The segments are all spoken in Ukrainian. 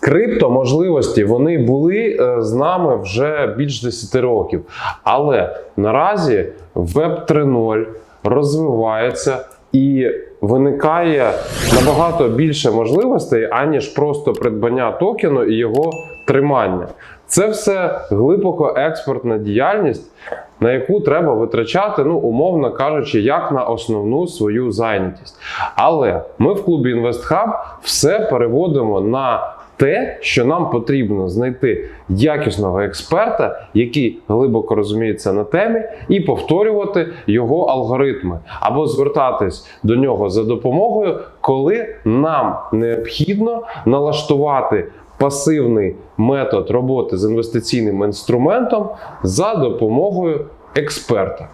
Криптоможливості вони були е, з нами вже більш 10 років. Але наразі Web 3.0 розвивається і виникає набагато більше можливостей, аніж просто придбання токену і його тримання. Це все глибоко експортна діяльність, на яку треба витрачати, ну умовно кажучи, як на основну свою зайнятість. Але ми в клубі InvestHub все переводимо на те, що нам потрібно знайти якісного експерта, який глибоко розуміється на темі, і повторювати його алгоритми, або звертатись до нього за допомогою, коли нам необхідно налаштувати пасивний метод роботи з інвестиційним інструментом за допомогою експерта.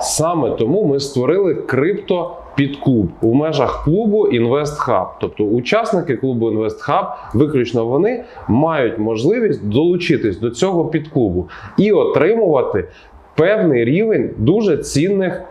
Саме тому ми створили крипто підклуб у межах клубу InvestHub. Тобто учасники клубу InvestHub, виключно вони мають можливість долучитись до цього підклубу і отримувати певний рівень дуже цінних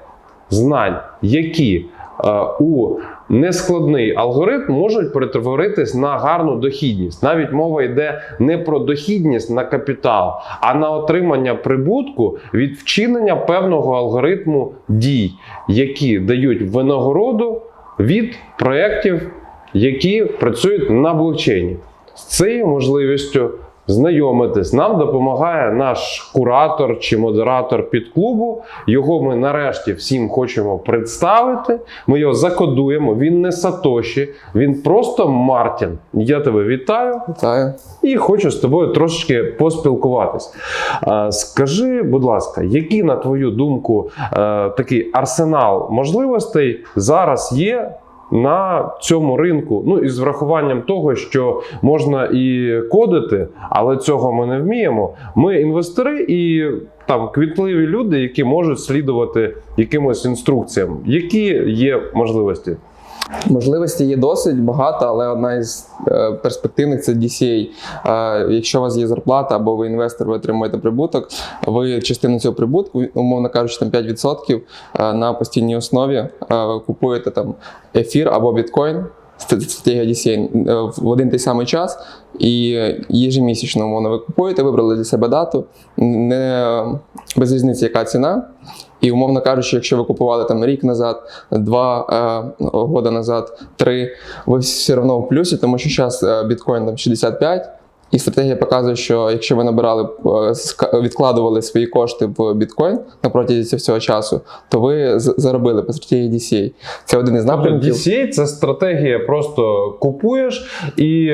знань, які е, у нескладний алгоритм можуть перетворитись на гарну дохідність. Навіть мова йде не про дохідність на капітал, а на отримання прибутку від вчинення певного алгоритму дій, які дають винагороду від проєктів, які працюють на блокчейні. З цією можливістю знайомитись нам допомагає наш куратор чи модератор під клубу. Його ми нарешті всім хочемо представити. Ми його закодуємо. Він не Сатоші, він просто Мартін. Я тебе вітаю Вітаю. і хочу з тобою трошечки поспілкуватись. Скажи, будь ласка, який, на твою думку, е, такий арсенал можливостей зараз є? На цьому ринку, ну і з врахуванням того, що можна і кодити, але цього ми не вміємо. Ми інвестори і там квітливі люди, які можуть слідувати якимось інструкціям. Які є можливості? Можливостей є досить багато, але одна із е, перспективних це DCA. Е, якщо у вас є зарплата або ви інвестор, ви отримуєте прибуток, ви частину цього прибутку, умовно кажучи, там 5% е, на постійній основі е, купуєте там ефір або біткоін. Ст- Стратегія DCA е, в один той самий час, і їжемісячно умовно ви купуєте, вибрали для себе дату, не без різниці, яка ціна. І умовно кажучи, якщо ви купували там рік назад, два е, года назад, три, ви все одно в плюсі, тому що зараз біткоін там 65. І стратегія показує, що якщо ви набирали е, відкладували свої кошти в біткоін на протязі цього всього часу, то ви заробили по стратегії DCA. Це один із Тобто напрямків. DCA – це стратегія, просто купуєш і.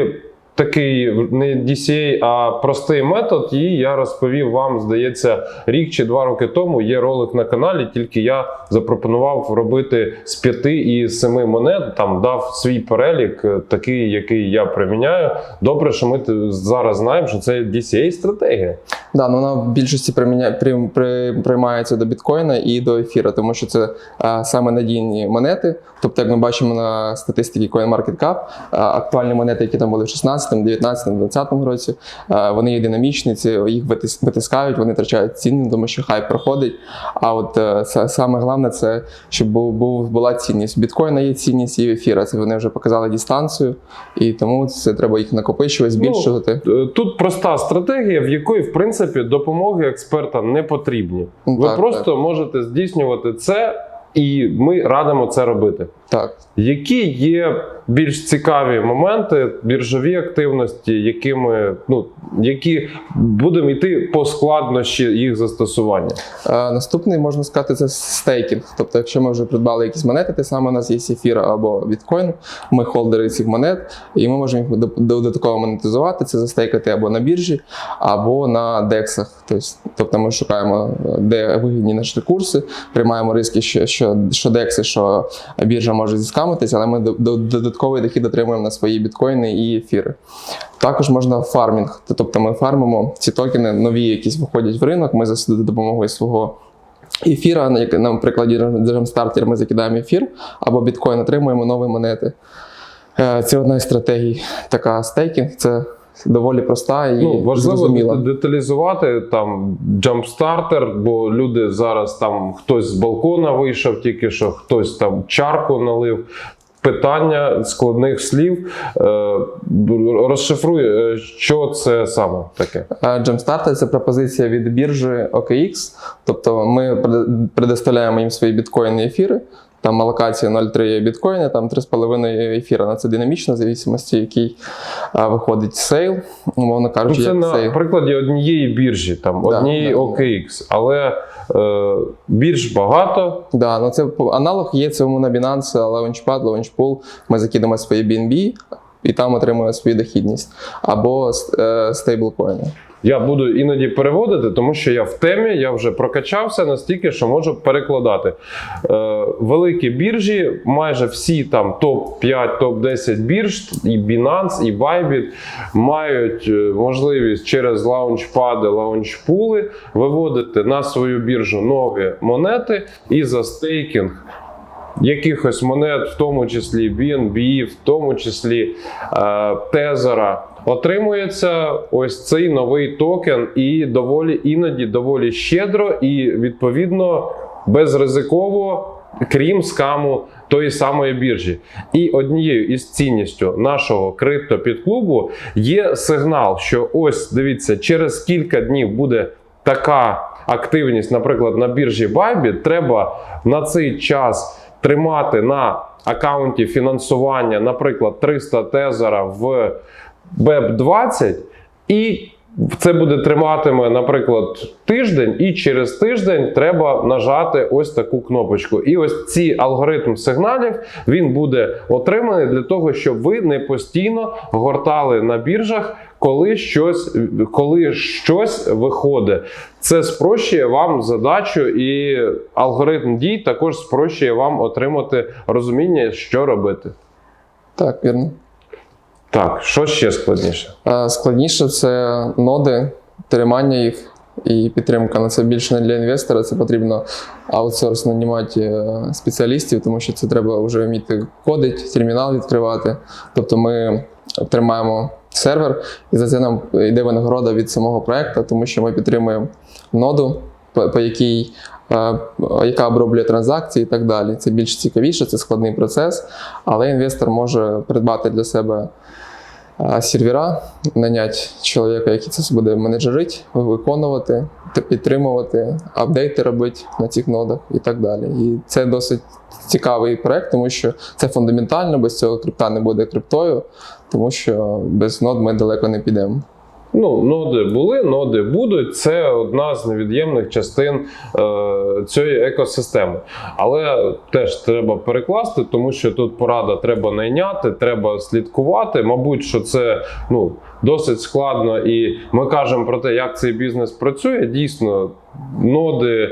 Такий не DCA, а простий метод. І я розповів вам, здається, рік чи два роки тому є ролик на каналі. Тільки я запропонував робити з п'яти і семи монет. Там дав свій перелік, е, такий, який я приміняю. Добре, що ми зараз знаємо, що це DCA стратегія. Да, ну вона в більшості приміня... при... При... приймається до біткоїна і до ефіра, тому що це а, саме надійні монети. Тобто, як ми бачимо на статистиці CoinMarketCap, а, актуальні монети, які там були в 16, 19, 20 році, вони є динамічні, це їх витис... витискають, вони втрачають ціни, тому що хайп проходить. А от е, саме головне це щоб був, був була цінність. Біткоїна є цінність і ефіра. Це вони вже показали дистанцію, і тому це треба їх накопичувати, збільшувати. Е, Тут проста стратегія, в якої, в принципі, допомоги експерта не потрібні. Ну, Ви так, просто можете здійснювати це, і ми радимо це робити. Так. Які є більш цікаві моменти, біржові активності, якими ну які будемо йти по складнощі їх застосування? Е, Наступний можна сказати, це стейкінг. Тобто, якщо ми вже придбали якісь монети, те саме у нас є ефір або біткоін, ми холдери цих монет, і ми можемо їх додатково монетизувати, це застейкати або на біржі, або на дексах. Тобто, тобто ми шукаємо, де вигідні наші курси, приймаємо риски, що, що, що декси, що біржа може зіскамитись, але ми до- до- додатковий дохід отримуємо на свої біткоїни і ефіри. Також можна фармінг, тобто ми фармимо ці токени, нові якісь виходять в ринок. Ми за допомогою свого ефіра, на прикладі Джемстартер ми закидаємо ефір або біткоін, отримуємо нові монети. Е, Це одна із стратегій. Така стейкінг це доволі проста і Ну важливо зрозуміла. деталізувати там джампстартер, бо люди зараз там хтось з балкона вийшов, тільки що хтось там чарку налив. питання складних слів. Е, Розшифруй, е, що це саме таке. Jumpstart – це пропозиція від біржі OKX. Тобто ми предоставляємо їм свої біткоїни ефіри. Там алокація 0,3 біткоїна, там 3,5 ефіра. На це динамічно, в зависимості, який а, виходить сейл, умовно Ну, це як на сейл. прикладі однієї біржі, там Да, однієї да. OKX, але е, бірж багато. Да, ну це аналог є цьому на Binance, Launchpad, Launchpool. Ми закидемо свої BNB і там отримуємо свою дохідність. Або е, стейблкоїни. Я буду іноді переводити, тому що я в темі, я вже прокачався настільки, що можу перекладати. Е, великі біржі, майже всі там топ-5, топ-10 бірж, і Binance, і Bybit мають е, можливість через лаунчпади, лаунчпули виводити на свою біржу нові монети і за стейкінг. Якихось монет, в тому числі BNB, в тому числі е, Тезера, отримується ось цей новий токен, і доволі іноді доволі щедро, і відповідно безризиково, крім скаму тої самої біржі. І однією із цінністю нашого криптопідклубу є сигнал, що ось дивіться, через кілька днів буде така активність, наприклад, на біржі Bybit, треба на цей час тримати на аккаунті фінансування, наприклад, 300 тезера в БЕП 20 і це буде триматиме, наприклад, тиждень, і через тиждень треба нажати ось таку кнопочку. І ось ці алгоритм сигналів він буде отриманий для того, щоб ви не постійно гортали на біржах, коли щось, коли щось виходить. Це спрощує вам задачу, і алгоритм дій також спрощує вам отримати розуміння, що робити. Так, вірно. Так, що ще складніше? Е, Складніше це ноди, тримання їх і підтримка. На це більше не для інвестора. Це потрібно аутсорс нанімати е, спеціалістів, тому що це треба вже вміти кодить, термінал відкривати. Тобто ми тримаємо сервер, і за це нам йде винагорода від самого проекту, тому що ми підтримуємо ноду, по якій. Яка оброблює транзакції і так далі. Це більш цікавіше, це складний процес, але інвестор може придбати для себе сервера, наняти чоловіка, який це буде менеджерити, виконувати, підтримувати, апдейти робити на цих нодах і так далі. І це досить цікавий проект, тому що це фундаментально, без цього крипта не буде криптою, тому що без нод ми далеко не підемо. Ну, ноди були, ноди будуть. Це одна з невід'ємних частин е, цієї екосистеми. Але теж треба перекласти, тому що тут порада треба найняти, треба слідкувати. Мабуть, що це ну, досить складно, і ми кажемо про те, як цей бізнес працює. Дійсно, ноди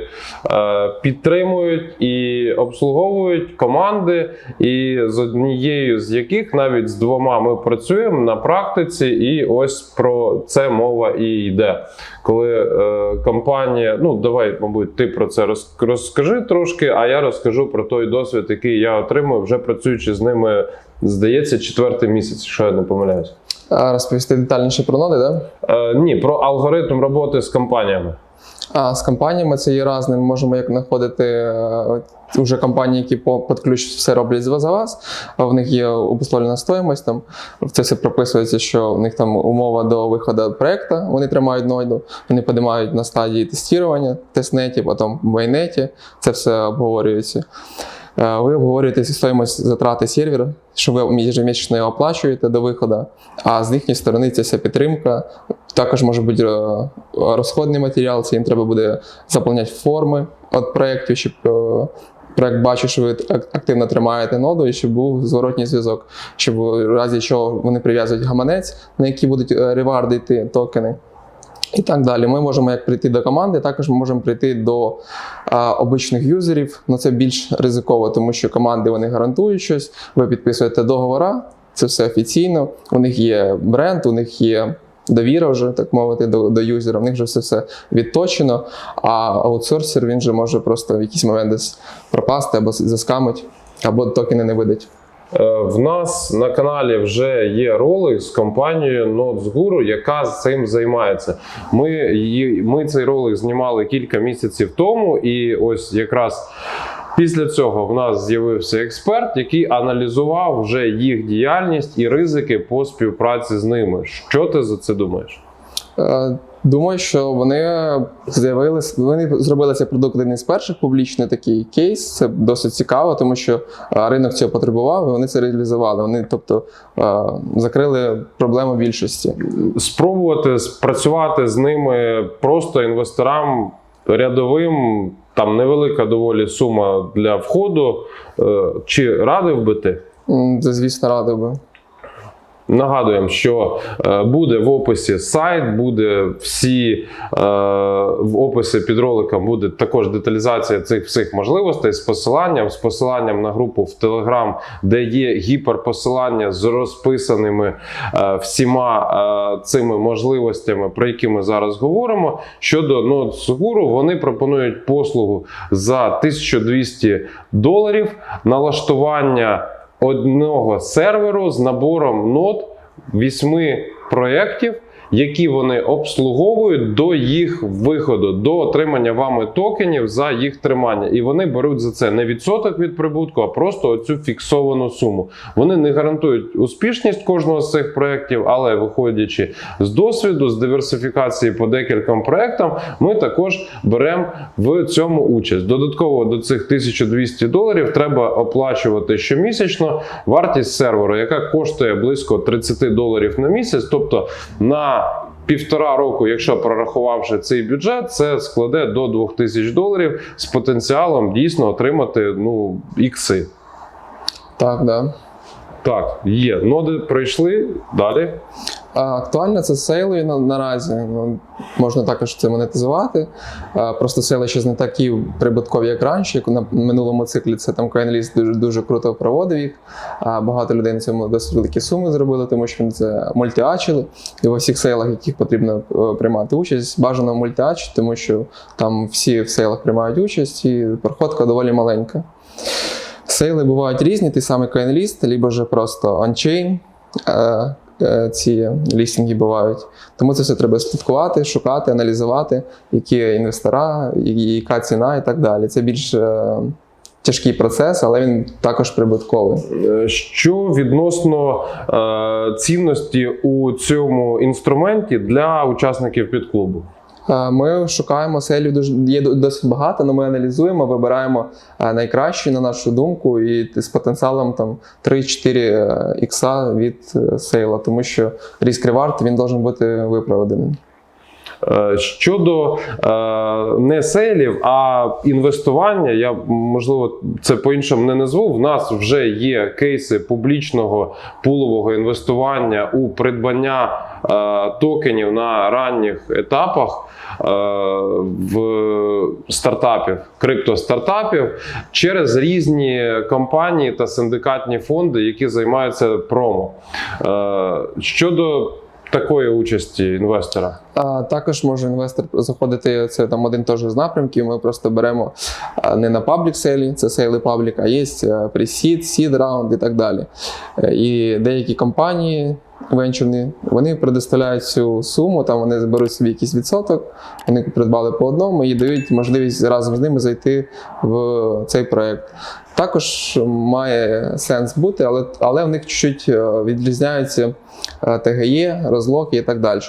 е, підтримують і обслуговують команди, і з однією з яких навіть з двома ми працюємо на практиці, і ось про це мова і йде. Коли е, компанія, ну давай, мабуть, ти про це розкажи трошки, а я розкажу про той досвід, який я отримую, вже працюючи з ними, здається, четвертий місяць, якщо я не помиляюсь. А розповісти детальніше про ноди, так? Да? Е, ні, про алгоритм роботи з компаніями. А з компаніями це є різне. Ми можемо як знаходити е, вже компанії, які по під все роблять за вас. В них є обусловлена стоїмость. Там це все прописується, що в них там умова до виходу проекту. Вони тримають нойду, вони підіймають на стадії тестування, тестнеті, потім майнеті. Це все обговорюється. Е, Ви обговорюєте стоїмость затрати сервера, що ви ежемісячно його оплачуєте до виходу. А з їхньої сторони це вся підтримка. Також може бути е, розходний матеріал, це їм треба буде заповняти форми від проєктів, щоб е, проєкт бачив, що ви активно тримаєте ноду, і щоб був зворотній зв'язок, щоб в разі чого вони прив'язують гаманець, на який будуть реварди йти токени. І так далі. Ми можемо як прийти до команди, також ми можемо прийти до а, обичних юзерів. Ну це більш ризиково, тому що команди вони гарантують щось. Ви підписуєте договора, це все офіційно. У них є бренд, у них є довіра вже, так мовити, до, до юзера. В них вже все все відточено. А аутсорсер він же може просто в якийсь момент десь пропасти або заскамить, або токени не видать. Е, В нас на каналі вже є ролик з компанією NotesGuru, яка цим займається. Ми, ми цей ролик знімали кілька місяців тому, і ось якраз Після цього в нас з'явився експерт, який аналізував вже їх діяльність і ризики по співпраці з ними. Що ти за це думаєш? Е, Думаю, що вони з'явилися, вони зробили цей продукт один із перших публічний такий кейс. Це досить цікаво, тому що е, ринок цього потребував, і вони це реалізували. Вони, тобто, е, закрили проблему більшості. Спробувати спрацювати з ними просто інвесторам рядовим, там невелика доволі сума для входу. Чи радив би ти? Це, звісно, радив би. Нагадуємо, що е, буде в описі сайт, буде всі е, в описі під роликом буде також деталізація цих всіх можливостей з посиланням, з посиланням на групу в Telegram, де є гіперпосилання з розписаними е, всіма цими можливостями, про які ми зараз говоримо. Щодо NodeSeguro, вони пропонують послугу за 1200 доларів налаштування одного серверу з набором нод вісьми проєктів, які вони обслуговують до їх виходу, до отримання вами токенів за їх тримання. І вони беруть за це не відсоток від прибутку, а просто оцю фіксовану суму. Вони не гарантують успішність кожного з цих проєктів, але виходячи з досвіду, з диверсифікації по декільком проєктам, ми також беремо в цьому участь. Додатково до цих 1200 доларів треба оплачувати щомісячно вартість серверу, яка коштує близько 30 доларів на місяць. Тобто на півтора року, якщо прорахувавши цей бюджет, це складе до 2000 доларів з потенціалом дійсно отримати ну ікси. Так, да. Так, є. Ноди пройшли далі. Актуально це сейли на, наразі. Ну, можна також це монетизувати. Просто сейли ще не такі прибуткові, як раніше. Як на минулому циклі це там CoinList дуже, дуже круто проводив їх. А багато людей на цьому досить великі суми зробили, тому що вони це мультиачили. І во всіх сейлах, яких потрібно е, приймати участь, бажано мультиачити, тому що там всі в сейлах приймають участь, і проходка доволі маленька. Сейли бувають різні, ті самі CoinList, либо ж просто on-chain. Е, Ці лістинги бувають. Тому це все треба слідкувати, шукати, аналізувати, які інвестора, яка ціна і так далі. Це більш е, тяжкий процес, але він також прибутковий. Е, Що відносно цінності у цьому інструменті для учасників підклубу? Е, Ми шукаємо селів є досить багато, але ми аналізуємо, вибираємо е, найкращі на нашу думку, і з потенціалом там 3-4 ікса від е, сейла, тому що різк ревард він має бути виправданий. Е, Щодо е, не сейлів, а інвестування, я можливо це по-іншому не назву. В нас вже є кейси публічного пулового інвестування у придбання е, токенів на ранніх етапах в стартапів, криптостартапів через різні компанії та синдикатні фонди, які займаються промо. Щодо такої участі інвестора. А також може інвестор заходити. Це там один теж з напрямків. Ми просто беремо не на паблік селі, це сейли паблік, а є пресід, сід раунд і так далі. Е, І деякі компанії венчурні, вони предоставляють цю суму, там вони зберуть собі якийсь відсоток, вони придбали по одному і дають можливість разом з ними зайти в цей проект. Також має сенс бути, але, але в них чуть-чуть е, відрізняються е, ТГЄ, розлоки і так далі.